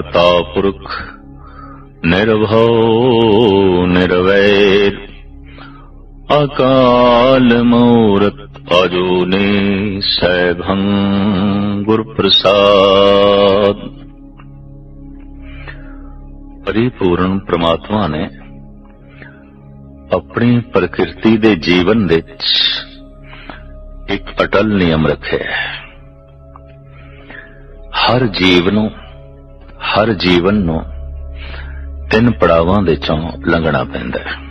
ਕਰਤਾ ਪੁਰਖ, ਨਿਰਭਉ ਨਿਰਵੈਰ ਅਕਾਲ ਮੂਰਤ ਅਜੂਨੀ ਸੈਭੰ ਗੁਰ ਪ੍ਰਸਾਦ ਪਰਿਪੂਰਨ ਪ੍ਰਮਾਤਮਾ ਨੇ ਆਪਣੀ ਪ੍ਰਕਿਰਤੀ ਦੇ ਜੀਵਨ ਵਿੱਚ ਇੱਕ ਅਟਲ ਨਿਯਮ ਰੱਖਿਆ ਹੈ। ਹਰ ਜੀਵ ਨੂੰ ਹਰ ਜੀਵਨ ਨੂੰ ਤਿੰਨ ਪੜਾਵਾਂ ਦੇ ਚੋਂ ਲੰਘਣਾ ਪੈਂਦਾ ਹੈ।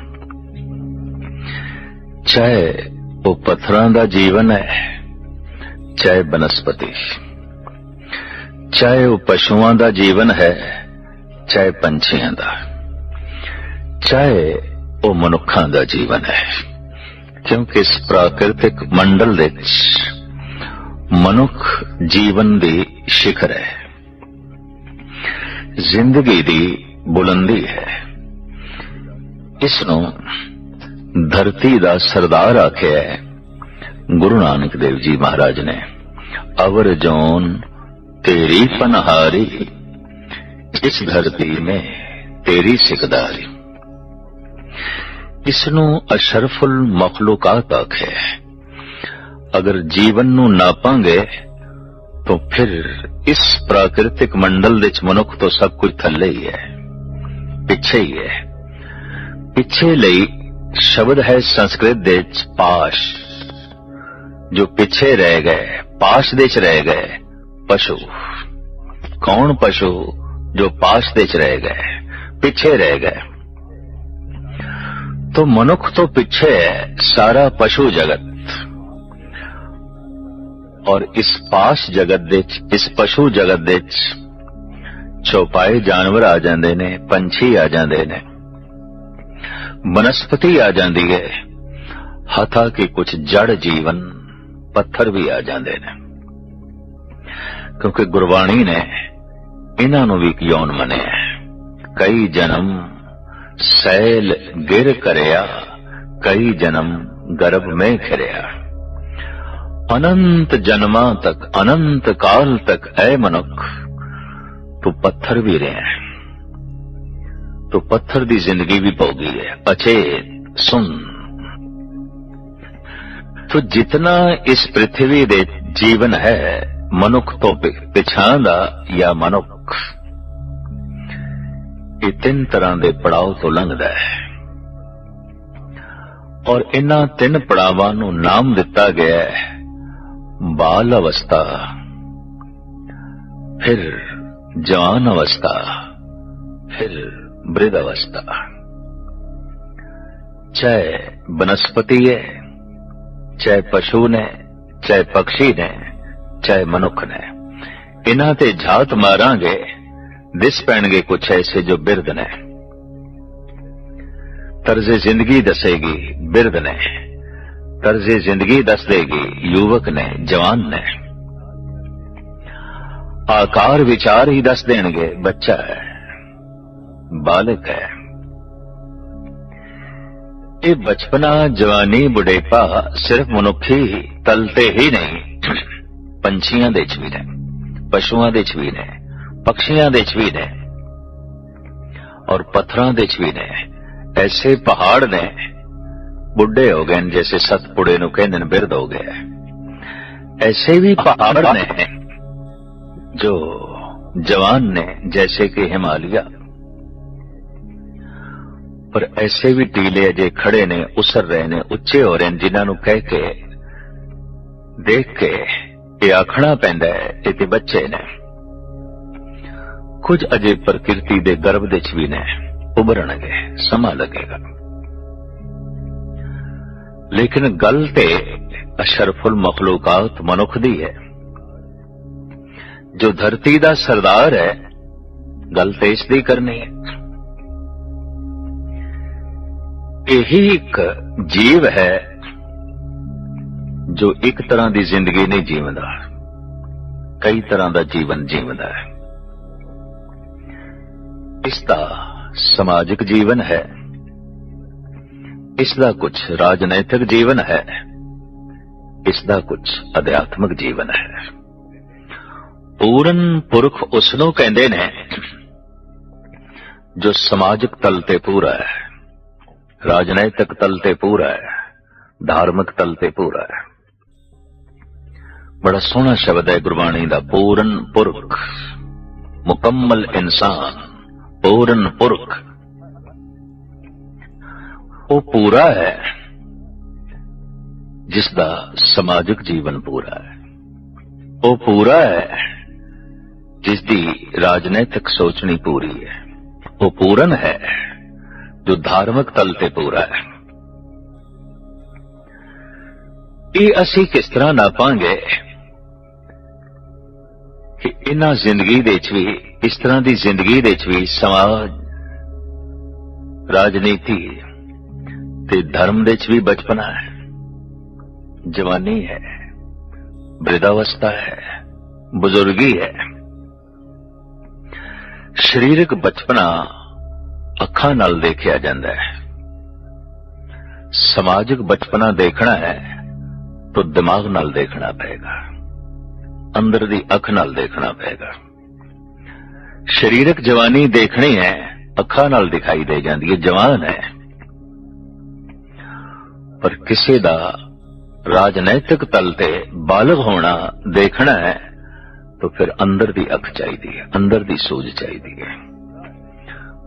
ਚਾਹੇ ਉਹ ਪੱਥਰਾਂ ਦਾ ਜੀਵਨ ਹੈ, ਚਾਹੇ ਬਨਸਪਤੀ। ਚਾਹੇ ਉਹ ਪਸ਼ੂਆਂ ਦਾ ਜੀਵਨ ਹੈ, ਚਾਹੇ ਪੰਛੀਆਂ ਦਾ। ਚਾਹੇ ਉਹ ਮਨੁੱਖਾਂ ਦਾ ਜੀਵਨ ਹੈ, ਕਿਉਂਕਿ ਇਸ ਪ੍ਰਾਕਿਰਤਿਕ ਮੰਡਲ ਵਿੱਚ ਮਨੁੱਖ ਜੀਵਨ ਦੀ ਸਿਖਰ ਹੈ। ਜ਼ਿੰਦਗੀ ਦੀ ਬੁਲੰਦੀ ਹੈ। ਇਸ ਨੂੰ ਧਰਤੀ ਦਾ ਸਰਦਾਰ ਆਖਿਆ ਹੈ। ਗੁਰੂ ਨਾਨਕ ਦੇਵ ਜੀ ਮਹਾਰਾਜ ਨੇ, ਅਵਰ ਜੋਨ ਤੇਰੀ ਪਨਹਾਰੀ, ਇਸ ਧਰਤੀ में ਤੇਰੀ ਸਿਕਦਾਰੀ। ਇਸ ਨੂੰ ਅਸ਼ਰਫੁਲ ਮਖਲੂਕਾਤ ਆਖਿਆ ਹੈ। ਅਗਰ ਜੀਵਨ ਨੂੰ ਨਾਪਾਂਗੇ تو پھر اس پراکرتک منڈل چ منخ تو سب کچھ تھلے ہی ہے پچھے ہی ہے پچھے لی شبد ہے ساش جو پیچھے رہ گئے پاش دے چہ گئے پشو كون پشو جو پاش دے چہ گئے پچھے رہ گئے تو منخ تو پیچھے ہے سارا پشو جگت और इस पाश जगत ਦੇ ਇਸ ਪਸ਼ੂ ਜਗਤ ਦੇ ਚੌਪਾਏ ਜਾਨਵਰ ਆ ਜਾਂਦੇ ਨੇ ਪੰਛੀ ਆ ਜਾਂਦੇ ਨੇ ਬਨਸਪਤੀ ਆ ਜਾਂਦੀ ਹੈ ਹਥਾ ਕਿ ਕੁਝ ਜੜ ਜੀਵਨ ਪੱਥਰ ਵੀ ਆ ਜਾਂਦੇ ਨੇ ਕਿਉਂਕਿ ਗੁਰਬਾਣੀ ਨੇ ਇਹਨਾਂ ਨੂੰ ਵੀ ਯੌਨ ਮੰਨਿਆ ਕਈ ਜਨਮ ਸੈਲ ਗਿਰ ਕਰਿਆ ਕਈ ਜਨਮ ਗਰਭ में ਖਿਰਿਆ ਅਨੰਤ ਜਨਮਾਂ ਤੱਕ, ਅਨੰਤ ਕਾਲ ਤੱਕ ਐ ਮਨੁੱਖ, ਤੂੰ ਪੱਥਰ ਵੀ ਰਿਹਾ ਹੈ। ਤੂੰ ਪੱਥਰ ਦੀ ਜ਼ਿੰਦਗੀ ਵੀ ਭੋਗੀ ਹੈ, ਅਚੇਤ, ਸੁਨ। ਤੋ ਜਿਤਨਾ ਇਸ ਪ੍ਰithvi ਦੇ ਜੀਵਨ ਹੈ, ਮਨੁੱਖ ਤੋਂ ਪਿਛਾਂ ਦਾ ਜਾਂ ਮਨੁੱਖ, ਇਹ ਤਿੰਨ ਤਰ੍ਹਾਂ ਦੇ ਪੜਾਅ ਤੋਂ ਲੰਘਦਾ ਹੈ। ਔਰ ਇਹਨਾਂ ਤਿੰਨ ਪੜਾਵਾਂ ਨੂੰ ਨਾਮ ਦਿੱਤਾ ਗਿਆ ਹੈ ਬਾਲ ਅਵਸਥਾ ਫਿਰ ਜਵਾਨ ਅਵਸਥਾ ਫਿਰ ਬ੍ਰਿਧ ਅਵਸਥਾ ਚਾਹੇ ਬਨਸਪਤੀ ਹੈ ਚਾਹੇ ਪਸ਼ੂ ਨੇ ਚਾਹੇ ਪਕਸ਼ੀ ਨੇ ਚਾਹੇ ਮਨੁੱਖ ਨੇ ਇਹਨਾਂ ਤੇ ਝਾਤ ਮਾਰਾਂਗੇ ਦਿਸ ਪੈਣਗੇ ਕੁਝ ਐਸੇ ਜੋ ਬਿਰਧ ਨੇ ਤਰਜ਼ੇ ਜ਼ਿੰਦਗੀ ਦੱਸੇਗੀ ਬਿਰਧ ਨੇ ਤਰਜ਼ ਜ਼ਿੰਦਗੀ ਦੱਸ ਦੇਗੀ, ਯੁਵਕ ਨੇ, ਜਵਾਨ ਨੇ। ਆਕਾਰ ਵਿਚਾਰ ਹੀ ਦੱਸ ਦੇਣਗੇ, ਬੱਚਾ ਹੈ, ਬਾਲਕ ਹੈ। ਇਹ ਬਚਪਨਾ, ਜਵਾਨੀ, ਬੁਢੇਪਾ ਸਿਰਫ ਮਨੁੱਖੀ ਤਲ ਤੇ ਹੀ ਨਹੀਂ। ਪੰਛੀਆਂ ਦੇ ਚ ਵੀ ਨੇ, ਪਸ਼ੂਆਂ ਦੇ ਚ ਵੀ ਨੇ ਪਕਸ਼ੀਆਂ ਦੇ ਚ ਵੀ ਨੇ। ਔਰ ਪੱਥਰਾਂ ਦੇ ਚ ਵੀ ਨੇ। ਐਸੇ ਪਹਾੜ ਨੇ ਬੁੱਢੇ ਹੋ ਗਏ ਜੈਸੇ ਸਤਪੁੜੇ ਨੂੰ ਕਹਿੰਦੇ ਨੇ, ਬਿਰਧ ਹੋ ਗਏ ਐਸੇ ਵੀ ਪਹਾੜ ਨੇ ਜੋ ਜਵਾਨ ਨੇ, ਜੈਸੇ ਕਿ ਹਿਮਾਲਿਆ। ਪਰ ਐਸੇ ਵੀ ਟੀਲੇ ਅਜੇ ਖੜੇ ਨੇ, ਉਸਰ ਰਹੇ ਨੇ, ਉੱਚੇ ਹੋ ਰਹੇ ਨੇ, ਜਿਨ੍ਹਾਂ ਨੂੰ ਕਹਿ ਕੇ, ਦੇਖ ਕੇ ਇਹ ਆਖਣਾ ਪੈਂਦਾ ਹੈ, ਇਹ ਤੇ ਬੱਚੇ ਨੇ। ਕੁਝ ਅਜੇ ਪ੍ਰਕਿਰਤੀ ਦੇ ਗਰਭ ਦੇ ਚ ਵੀ ਨੇ ਉਭਰਣਗੇ ਸਮਾਂ ਲੱਗੇਗਾ। ਲੇਕਿਨ ਗੱਲ ਤੇ ਅਸ਼ਰਫੁਲ ਮਖਲੂਕਾਤ ਮਨੁੱਖ ਦੀ ਹੈ। ਜੋ ਧਰਤੀ ਦਾ ਸਰਦਾਰ ਹੈ, ਗੱਲ ਤੇ ਇਸ ਦੀ ਕਰਨੀ ਹੈ। ਇਹੀ ਇੱਕ ਜੀਵ ਹੈ, ਜੋ ਇੱਕ ਤਰ੍ਹਾਂ ਦੀ ਜ਼ਿੰਦਗੀ ਨਹੀਂ ਜੀਵਦਾ। ਕਈ ਤਰ੍ਹਾਂ ਦਾ ਜੀਵਨ ਜੀਵਦਾ ਹੈ। ਇਸ ਦਾ ਸਮਾਜਿਕ ਜੀਵਨ ਹੈ। ਇਸ ਦਾ ਕੁਝ ਰਾਜਨੈਤਿਕ ਜੀਵਨ ਹੈ ਇਸ ਦਾ ਕੁਝ ਅਧਿਆਤਮਿਕ ਜੀਵਨ ਹੈ। ਪੂਰਨ ਪੁਰਖ ਉਸ ਨੂੰ ਕਹਿੰਦੇ ਨੇ, ਜੋ ਸਮਾਜਿਕ ਤਲ ਤੇ ਪੂਰਾ ਹੈ, ਰਾਜਨੈਤਿਕ ਤਲ ਤੇ ਪੂਰਾ ਹੈ, ਧਾਰਮਿਕ ਤਲ ਤੇ ਪੂਰਾ ਹੈ। ਬੜਾ ਸੋਹਣਾ ਸ਼ਬਦ ਹੈ ਗੁਰਬਾਣੀ ਦਾ, ਪੂਰਨ ਪੁਰਖ, ਮੁਕੰਮਲ ਇਨਸਾਨ, ਪੂਰਨ ਪੁਰਖ। ਉਹ ਪੂਰਾ ਹੈ, ਜਿਸ ਦਾ ਸਮਾਜਿਕ ਜੀਵਨ ਪੂਰਾ ਹੈ। ਉਹ ਪੂਰਾ ਹੈ, ਜਿਸ ਦੀ ਰਾਜਨੈਤਿਕ ਸੋਚਣੀ ਪੂਰੀ ਹੈ। ਉਹ ਪੂਰਨ ਹੈ, ਜੋ ਧਾਰਮਿਕ ਤਲ ਤੇ ਪੂਰਾ ਹੈ। ਇਹ ਅਸੀਂ ਕਿਸ ਤਰ੍ਹਾਂ ਨਾਪਾਂਗੇ ਕਿ ਇਹਨਾਂ ਜ਼ਿੰਦਗੀ ਦੇ ਵਿੱਚ ਵੀ, ਇਸ ਤਰ੍ਹਾਂ ਦੀ ਜ਼ਿੰਦਗੀ ਦੇ ਵਿੱਚ ਵੀ ਸਮਾਜ, ਰਾਜਨੀਤੀ ਤੇ ਧਰਮ ਦੇ ਵਿੱਚ ਵੀ ਬਚਪਨਾ ਹੈ। ਜਵਾਨੀ ਹੈ, ਬ੍ਰਿਧਾਵਸਥਾ ਹੈ, ਬਜ਼ੁਰਗੀ ਹੈ। ਸਰੀਰਕ ਬਚਪਨਾ ਅੱਖਾਂ ਨਾਲ ਦੇਖਿਆ ਜਾਂਦਾ ਹੈ। ਸਮਾਜਿਕ ਬਚਪਨਾ ਦੇਖਣਾ ਹੈ ਤਾਂ ਦਿਮਾਗ ਨਾਲ ਦੇਖਣਾ ਪਏਗਾ। ਅੰਦਰ ਦੀ ਅੱਖ ਨਾਲ ਦੇਖਣਾ ਪਏਗਾ। ਸਰੀਰਕ ਜਵਾਨੀ ਦੇਖਣੀ ਹੈ, ਅੱਖਾਂ ਨਾਲ ਦਿਖਾਈ ਦੇ ਜਾਂਦੀ ਹੈ, ਜਵਾਨ ਹੈ। ਪਰ ਕਿਸੇ ਦਾ ਰਾਜਨੈਤਿਕ ਤਲ ਤੇ ਬਾਲਗ ਹੋਣਾ ਦੇਖਣਾ ਹੈ, ਤਾਂ ਫਿਰ ਅੰਦਰ ਦੀ ਅੱਖ ਚਾਹੀਦੀ ਹੈ, ਅੰਦਰ ਦੀ ਸੋਝ ਚਾਹੀਦੀ ਹੈ।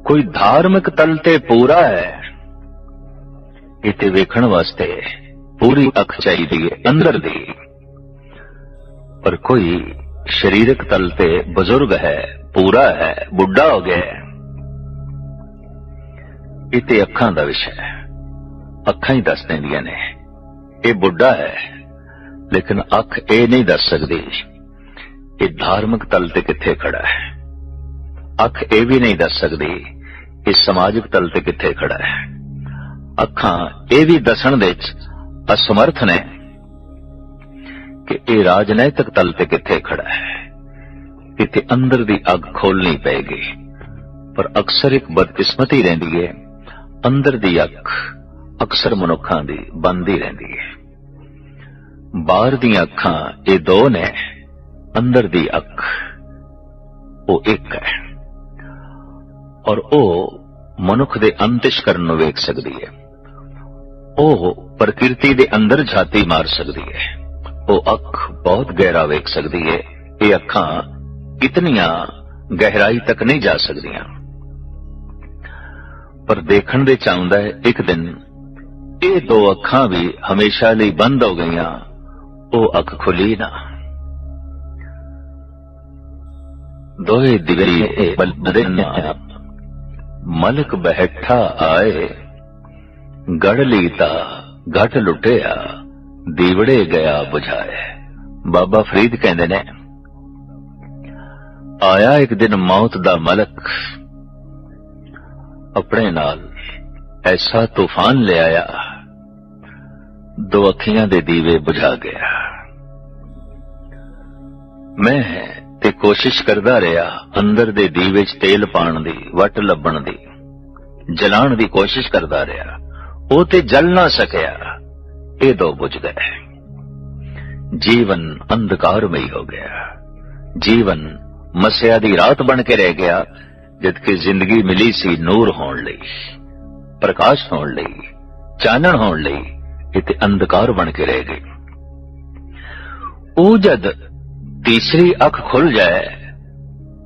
ਕੋਈ ਧਾਰਮਿਕ ਤਲ ਤੇ ਪੂਰਾ ਹੈ ਇਤੇ ਵੇਖਣ ਵਾਸਤੇ ਪੂਰੀ ਅੱਖ ਚਾਹੀਦੀ ਹੈ, ਅੰਦਰ ਦੀ। ਪਰ ਕੋਈ ਸਰੀਰਕ ਤਲ ਤੇ ਬਜ਼ੁਰਗ ਹੈ, ਪੂਰਾ ਹੈ, ਬੁੱਢਾ ਹੋ ਗਿਆ ਹੈ ਇਤੇ ਅੱਖਾਂ ਦਾ ਵਿਸ਼ਾ ਹੈ। ਅੱਖਾਂ ਹੀ ਦੱਸ ਦਿੰਦੀਆਂ ਨੇ। ਇਹ ਬੁੱਢਾ ਹੈ, ਲੇਕਿਨ ਅੱਖ ਇਹ ਨਹੀਂ ਦੱਸ ਸਕਦੀ ਇਹ ਧਾਰਮਿਕ ਤਲ ਤੇ ਕਿੱਥੇ ਖੜਾ ਹੈ। ਅੱਖ ਇਹ ਵੀ ਨਹੀਂ ਦੱਸ ਸਕਦੀ ਇਹ ਸਮਾਜਿਕ ਤਲ ਤੇ ਕਿੱਥੇ ਖੜਾ ਹੈ। ਅੱਖਾਂ ਇਹ ਵੀ ਦੱਸਣ ਦੇ ਵਿੱਚ ਅਸਮਰਥ ਨੇ ਕਿ ਇਹ ਰਾਜਨੈਤਿਕ ਤਲ ਤੇ ਕਿੱਥੇ ਖੜਾ ਹੈ। ਕਿਤੇ ਅੰਦਰ ਦੀ ਅੱਗ ਖੋਲਣੀ ਪਏਗੀ, ਪਰ ਅਕਸਰ ਇੱਕ ਬਦਕਿਸਮਤੀ ਰਹਿੰਦੀ ਹੈ, ਅੰਦਰ ਦੀ ਅੱਖ ਅਕਸਰ ਮਨੁੱਖਾਂ ਦੀ ਬੰਦ ਰਹਿੰਦੀ ਹੈ। ਬਾਹਰ ਦੀਆਂ ਅੱਖਾਂ ਇਹ ਦੋ ਨੇ, ਅੰਦਰ ਦੀ ਅੱਖ ਉਹ ਇੱਕ ਹੈ। ਔਰ ਉਹ ਮਨੁੱਖ ਦੇ ਅੰਤਿਸ਼ਕਰਨ ਨੂੰ ਵੇਖ ਸਕਦੀ ਹੈ। ਉਹ ਪ੍ਰਕਿਰਤੀ ਦੇ ਅੰਦਰ ਝਾਤੀ ਮਾਰ ਸਕਦੀ ਹੈ। ਉਹ ਅੱਖ ਬਹੁਤ ਗਹਿਰਾ ਵੇਖ ਸਕਦੀ ਹੈ। ਇਹ ਅੱਖਾਂ ਇਤਨੀਆਂ ਗਹਿਰਾਈ ਤੱਕ ਨਹੀਂ ਜਾ ਸਕਦੀਆਂ। ਪਰ ਦੇਖਣ ਦੇ ਚਾਹੁੰਦਾ ਹੈ, ਇੱਕ ਦਿਨ ਇਹ ਦੋ ਅੱਖਾਂ ਵੀ ਹਮੇਸ਼ਾ ਲਈ ਬੰਦ ਹੋ ਗਈਆਂ। ਉਹ ਅੱਖ ਖੁੱਲੀ ਨਾ। ਦੋਏ ਦਿਵਰੀ ਬਲਦੇ ਮਲਕ ਬੈਠਾ ਆਏ। ਗੜ ਲੀਤਾ ਘਟ ਲੁੱਟਿਆ ਦੀਵੜੇ ਗਿਆ 부ਝਾਏ ਬਾਬਾ ਫਰੀਦ ਕਹਿੰਦੇ ਨੇ ਆਇਆ ਇੱਕ ਦਿਨ ਮੌਤ ਦਾ ਮਲਕ। ਆਪਣੇ ਨਾਲ ਐਸਾ ਤੂਫਾਨ ਲਿਆਇਆ ਦੋ ਅੱਖੀਆਂ ਦੇ ਦੀਵੇ ਬੁਝਾ ਗਿਆ। ਮੈਂ ਤੇ ਕੋਸ਼ਿਸ਼ ਕਰਦਾ ਰਿਹਾ ਅੰਦਰ ਦੇ ਦੀਵੇ 'ਚ ਤੇਲ ਪਾਣ ਦੀ, ਵਟ ਲੱਭਣ ਦੀ। ਜਲਾਣ ਦੀ ਕੋਸ਼ਿਸ਼ ਕਰਦਾ ਰਿਹਾ। ਉਹ ਤੇ ਜਲ ਨਾ ਸਕਿਆ। ਇਹ ਦੋ ਬੁਝ ਗਏ। ਜੀਵਨ ਅੰਧਕਾਰਮਈ ਹੋ ਗਿਆ। ਜੀਵਨ ਮਸਿਆ ਦੀ ਰਾਤ ਬਣ ਕੇ ਰਹਿ ਗਿਆ ਜਦ ਕਿ ਜ਼ਿੰਦਗੀ ਮਿਲੀ ਸੀ ਨੂਰ ਹੋਣ ਲਈ, ਪ੍ਰਕਾਸ਼ ਹੋਣ ਲਈ, ਚਾਨਣ ਹੋਣ ਲਈ ਇਹ ਅੰਧਕਾਰ ਬਣ ਕੇ ਰਹਿ ਗਏ। ਉਹ ਜਦ ਤੀਸਰੀ ਅੱਖ ਖੁੱਲ ਜਾਏ,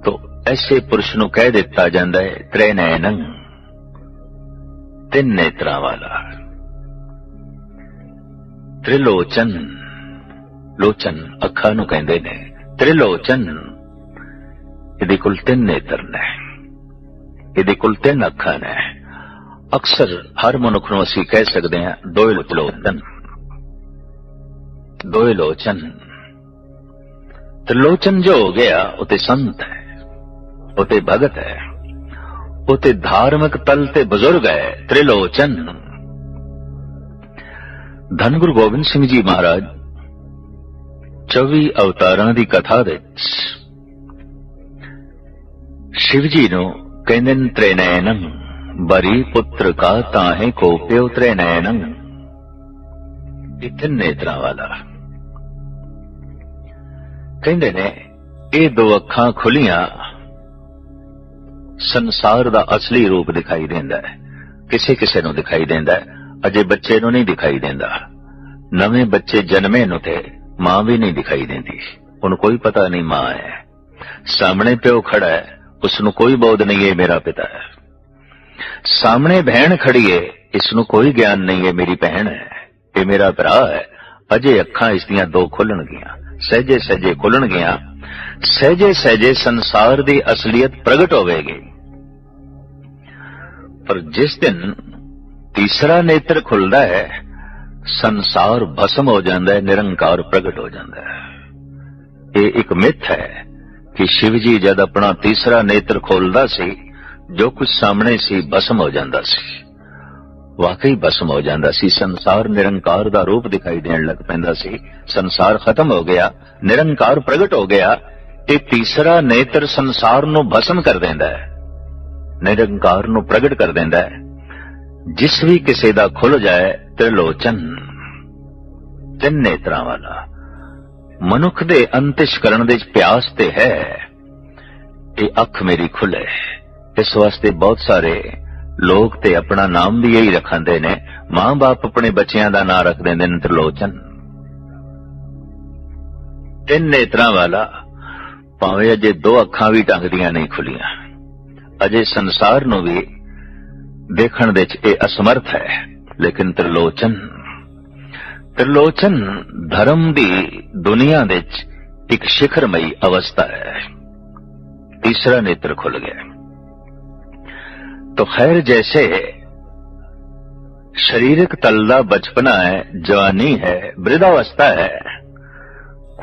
ਤਾਂ ਐਸੇ ਪੁਰਸ਼ ਨੂੰ ਕਹਿ ਦਿੱਤਾ ਜਾਂਦਾ ਹੈ, ਤ੍ਰੈ ਤਿੰਨ ਨੇਤਰਾਂ ਵਾਲਾ ਤ੍ਰਿਲੋਚਨ, ਲੋਚਨ ਅੱਖਾਂ ਨੂੰ ਕਹਿੰਦੇ ਨੇ, ਤ੍ਰਿਲੋਚਨ, ਇਹਦੇ ਕੋਲ ਤਿੰਨ ਨੇਤਰ ਨੇ ਇਹਦੇ ਕੋਲ ਤਿੰਨ ਅੱਖਾਂ ਨੇ। ਅਕਸਰ ਹਰ ਮਨੁੱਖ ਨੂੰ ਅਸੀਂ ਕਹਿ ਸਕਦੇ ਹਾਂ ਦੋਏ ਲੋਚਨ ਦੋਏ ਲੋਚਨ ਤ੍ਰਿਲੋਚਨ ਜੋ ਹੋ ਗਿਆ ਉਹ ਤੇ ਸੰਤ ਹੈ ਉਹ ਤੇ ਭਗਤ ਹੈ ਉਹ ਤੇ ਧਾਰਮਿਕ ਤਲ ਤੇ ਬਜ਼ੁਰਗ ਹੈ, ਤ੍ਰਿਲੋਚਨ। ਧੰਨ ਗੁਰੂ ਗੋਬਿੰਦ ਸਿੰਘ ਜੀ ਮਹਾਰਾਜ 24 ਅਵਤਾਰਾਂ ਦੀ ਕਥਾ ਵਿੱਚ ਸ਼ਿਵ ਜੀ ਨੂੰ ਕਹਿੰਦੇ ਨੇ ਤ੍ਰਿਨੈਨੰ। ਬਰੀ ਪੁੱਤਰ ਕਾ ਤਾਹੇ ਕੋ ਪਿਓ ਤ੍ਰਿਨੈਨੰ ਇਹ ਤਿੰਨ ਨੇਤਰਾਂ ਵਾਲਾ। ਕਹਿੰਦੇ ਨੇ, ਇਹ ਦੋ ਅੱਖਾਂ ਖੁੱਲੀਆਂ, ਸੰਸਾਰ ਦਾ ਅਸਲੀ ਰੂਪ ਦਿਖਾਈ ਦਿੰਦਾ ਹੈ। ਕਿਸੇ ਕਿਸੇ ਨੂੰ ਦਿਖਾਈ ਦਿੰਦਾ ਹੈ, ਅਜੇ ਬੱਚੇ ਨੂੰ ਨਹੀਂ ਦਿਖਾਈ ਦਿੰਦਾ। ਨਵੇਂ ਬੱਚੇ ਜਨਮੇ ਨੂੰ ਤੇ ਮਾਂ ਵੀ ਨਹੀਂ ਦਿਖਾਈ ਦਿੰਦੀ। ਉਹਨੂੰ ਕੋਈ ਪਤਾ ਨਹੀਂ ਮਾਂ ਹੈ। ਸਾਹਮਣੇ ਪਿਓ ਖੜਾ ਹੈ ਉਸ ਨੂੰ ਕੋਈ ਬੋਧ ਨਹੀਂ ਹੈ ਮੇਰਾ ਪਿਤਾ ਹੈ। ਸਾਹਮਣੇ ਭੈਣ ਖੜੀ ਹੈ ਇਸ ਨੂੰ ਕੋਈ ਗਿਆਨ ਨਹੀਂ ਹੈ ਮੇਰੀ ਭੈਣ। ਹੈ ਇਹ ਮੇਰਾ ਭਰਾ ਹੈ। ਅਜੇ ਅੱਖਾਂ ਇਸ ਦੀਆਂ ਦੋ ਖੁੱਲਣਗੀਆਂ। ਸਹਜੇ ਸਹਜੇ ਖੁੱਲਣਗੀਆਂ। ਸਹਜੇ ਸਹਜੇ ਸੰਸਾਰ ਦੀ ਅਸਲੀਅਤ ਪ੍ਰਗਟ ਹੋਵੇਗੀ। ਪਰ ਜਿਸ ਦਿਨ ਤੀਸਰਾ ਨੇਤਰ ਖੁੱਲਦਾ ਹੈ, ਸੰਸਾਰ ਭਸਮ ਹੋ ਜਾਂਦਾ ਹੈ, ਨਿਰੰਕਾਰ ਪ੍ਰਗਟ ਹੋ ਜਾਂਦਾ ਹੈ। ਇਹ ਇੱਕ ਮਿੱਥ ਹੈ ਕਿ ਸ਼ਿਵ ਜੀ ਜਦ ਆਪਣਾ ਤੀਸਰਾ ਨੇਤਰ ਖੋਲਦਾ ਸੀ ਜੋ ਕੁਝ ਸਾਹਮਣੇ ਸੀ, ਬਸਮ ਹੋ ਜਾਂਦਾ ਸੀ। ਵਾਕਈ ਬਸਮ ਹੋ ਜਾਂਦਾ ਸੀ। ਸੰਸਾਰ ਨਿਰੰਕਾਰ ਦਾ ਰੂਪ ਦਿਖਾਈ ਦੇਣ ਲੱਗ ਪੈਂਦਾ ਸੀ। ਸੰਸਾਰ ਖਤਮ ਹੋ ਗਿਆ, ਨਿਰੰਕਾਰ ਪ੍ਰਗਟ ਹੋ ਗਿਆ। ਇਹ ਤੀਸਰਾ ਨੇਤਰ ਸੰਸਾਰ ਨੂੰ ਭਸਮ ਕਰ ਦਿੰਦਾ ਹੈ। ਨਿਰੰਕਾਰ ਨੂੰ ਪ੍ਰਗਟ ਕਰ ਦਿੰਦਾ ਹੈ। ਜਿਸ ਵੀ ਕਿਸੇ ਦਾ ਖੁੱਲ ਜਾਏ, ਤ੍ਰਿਲੋਚਨ। ਤਿੰਨ ਨੇਤਰਾਂ ਵਾਲਾ ਮਨੁੱਖ ਦੇ ਅੰਤਿਸ਼ ਕਰਨ ਦੇ ਪਿਆਸ ਤੇ ਹੈ। ਇਹ ਅੱਖ ਮੇਰੀ ਖੁੱਲੇ ਇਸ ਵਾਸਤੇ ਬਹੁਤ ਸਾਰੇ ਲੋਕ ਤੇ ਆਪਣਾ ਨਾਮ ਵੀ ਇਹੀ ਰੱਖਾਂਦੇ ਨੇ, ਮਾਂ-ਬਾਪ ਆਪਣੇ ਬੱਚਿਆਂ ਦਾ ਨਾਂ ਰੱਖ ਦਿੰਦੇ ਨੇ ਤ੍ਰਿਲੋਚਨ ਤਿੰਨ ਨੇਤਰਾਂ ਵਾਲਾ ਭਾਵੇਂ ਅਜੇ ਦੋ ਅੱਖਾਂ ਵੀ ਟੰਗਦੀਆਂ ਨਹੀਂ ਖੁੱਲੀਆਂ। ਅਜੇ ਸੰਸਾਰ ਨੂੰ ਵੀ ਦੇਖਣ ਦੇ ਚ ਇਹ ਅਸਮਰਥ ਹੈ, ਲੇਕਿਨ ਤ੍ਰਿਲੋਚਨ ਤ੍ਰਿਲੋਚਨ ਧਰਮ ਦੀ ਦੁਨੀਆ ਦੇ ਚ ਇੱਕ ਸਿਖਰਮਈ ਅਵਸਥਾ ਹੈ। ਤੀਸਰਾ ਨੇਤਰ ਖੁੱਲ ਗਿਆ। तो खैर जैसे शरीरक तल ਦਾ ਬਚਪਨਾ ਹੈ ਜਵਾਨੀ ਹੈ ਬ੍ਰਿਧਾਵਸਥਾ ਹੈ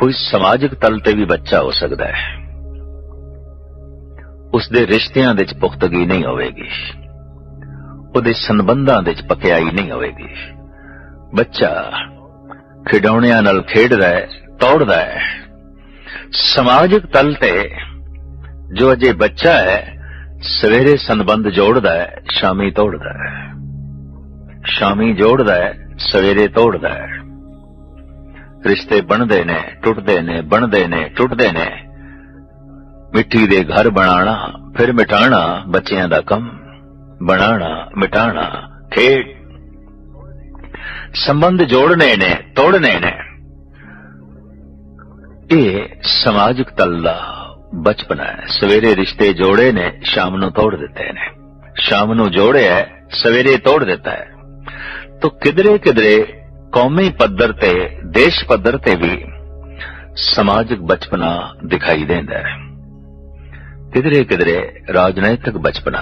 ਕੋਈ ਸਮਾਜਿਕ ਤਲ ਤੇ ਵੀ ਬੱਚਾ ਹੋ ਸਕਦਾ ਹੈ ਉਸ ਦੇ ਰਿਸ਼ਤਿਆਂ ਦੇ ਵਿੱਚ ਪੁਖਤਗੀ ਨਹੀਂ ਹੋਵੇਗੀ ਉਹਦੇ ਸੰਬੰਧਾਂ ਦੇ ਵਿੱਚ ਪਕਿਆਈ ਨਹੀਂ ਹੋਵੇਗੀ ਬੱਚਾ ਖਿਡੌਣਿਆਂ ਨਾਲ ਖੇਡਦਾ ਹੈ ਤੋੜਦਾ ਹੈ ਸਮਾਜਿਕ ਤਲ ਤੇ ਜੋ ਅਜੇ ਬੱਚਾ ਹੈ ਸਵੇਰੇ ਸੰਬੰਧ ਜੋੜਦਾ ਹੈ, ਸ਼ਾਮੀ ਤੋੜਦਾ ਹੈ। ਸ਼ਾਮੀ ਜੋੜਦਾ ਹੈ, ਸਵੇਰੇ ਤੋੜਦਾ ਹੈ। ਰਿਸ਼ਤੇ ਬਣਦੇ ਨੇ, ਟੁੱਟਦੇ ਨੇ, ਬਣਦੇ ਨੇ, ਟੁੱਟਦੇ ਨੇ। ਮਿੱਟੀ ਦੇ ਘਰ ਬਣਾਉਣਾ, ਫਿਰ ਮਿਟਾਣਾ ਬੱਚਿਆਂ ਦਾ ਕੰਮ। ਬਣਾਉਣਾ ਮਿਟਾਣਾ ਖੇਡ। ਸੰਬੰਧ ਜੋੜਨੇ ਨੇ, ਤੋੜਨੇ ਨੇ। ਇਹ ਸਮਾਜਿਕ ਤਲ ਦਾ ਬਚਪਨਾ ਹੈ। ਸਵੇਰੇ ਰਿਸ਼ਤੇ ਜੋੜੇ ਨੇ, ਸ਼ਾਮ ਨੂੰ ਤੋੜ ਦਿੱਤੇ ਨੇ। ਸ਼ਾਮ ਨੂੰ ਜੋੜਿਆ ਸਵੇਰੇ ਤੋੜ ਦਿੱਤਾ ਹੈ। ਤੋ ਕਿਧਰੇ ਕਿਧਰੇ ਕੌਮੀ ਪੱਧਰ ਤੇ, ਦੇਸ਼ ਪੱਧਰ ਤੇ ਵੀ ਸਮਾਜਿਕ ਬਚਪਨਾ ਦਿਖਾਈ ਦਿੰਦਾ ਹੈ। ਕਿਧਰੇ ਕਿਧਰੇ ਰਾਜਨੀਤਿਕ ਬਚਪਨਾ।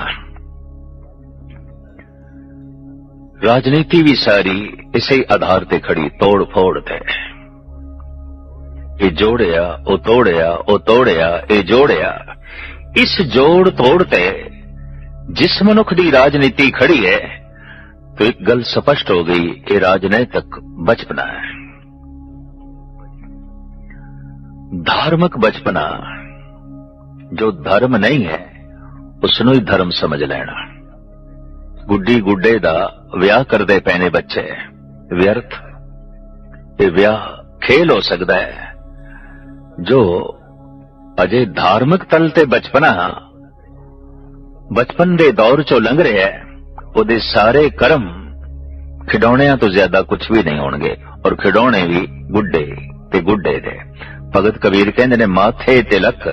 ਰਾਜਨੀਤੀ ਵੀ ਸਾਰੀ ਇਸੇ ਆਧਾਰ ਤੇ ਖੜੀ ਤੋੜ ਫੋੜ ਤੇ। ਇਹ ਜੋੜਿਆ ਉਹ ਤੋੜਿਆ ਉਹ ਤੋੜਿਆ ਇਹ ਜੋੜਿਆ ਇਸ ਜੋੜ ਤੋੜ ਤੇ ਜਿਸ ਮਨੁੱਖ ਦੀ ਰਾਜਨੀਤੀ ਖੜੀ ਹੈ तो एक गल स्पष्ट हो गई कि राजनैतिक बचपना है धार्मिक बचपना जो धर्म नहीं है ਉਸਨੂੰ ਹੀ ਧਰਮ ਸਮਝ ਲੈਣਾ ਗੁੱਡੀ ਗੁੱਡੇ ਦਾ ਵਿਆਹ ਕਰਦੇ ਪੈਣੇ ਬੱਚੇ ਵਿਅਰਥ ਇਹ ਵਿਆਹ ਖੇਲ ਹੋ ਸਕਦਾ ਹੈ ਜੋ ਅਜੇ ਧਾਰਮਿਕ ਤਲ ਤੇ ਬਚਪਨਾ ਬਚਪਨ ਦੇ ਦੌਰ ਚੋਂ ਲੰਘ ਰਿਹਾ ਹੈ, ਉਹਦੇ ਸਾਰੇ ਕਰਮ ਖਿਡੌਣਿਆਂ ਤੋਂ ਜ਼ਿਆਦਾ ਕੁਝ ਵੀ ਨਹੀਂ ਹੋਣਗੇ ਔਰ ਖਿਡੌਣੇ ਵੀ ਗੁੱਡੇ ਤੇ ਗੁੱਡੇ ਦੇ। ਭਗਤ ਕਬੀਰ ਕਹਿੰਦੇ ਨੇ, ਮਾਥੇ ਤਿਲਕ,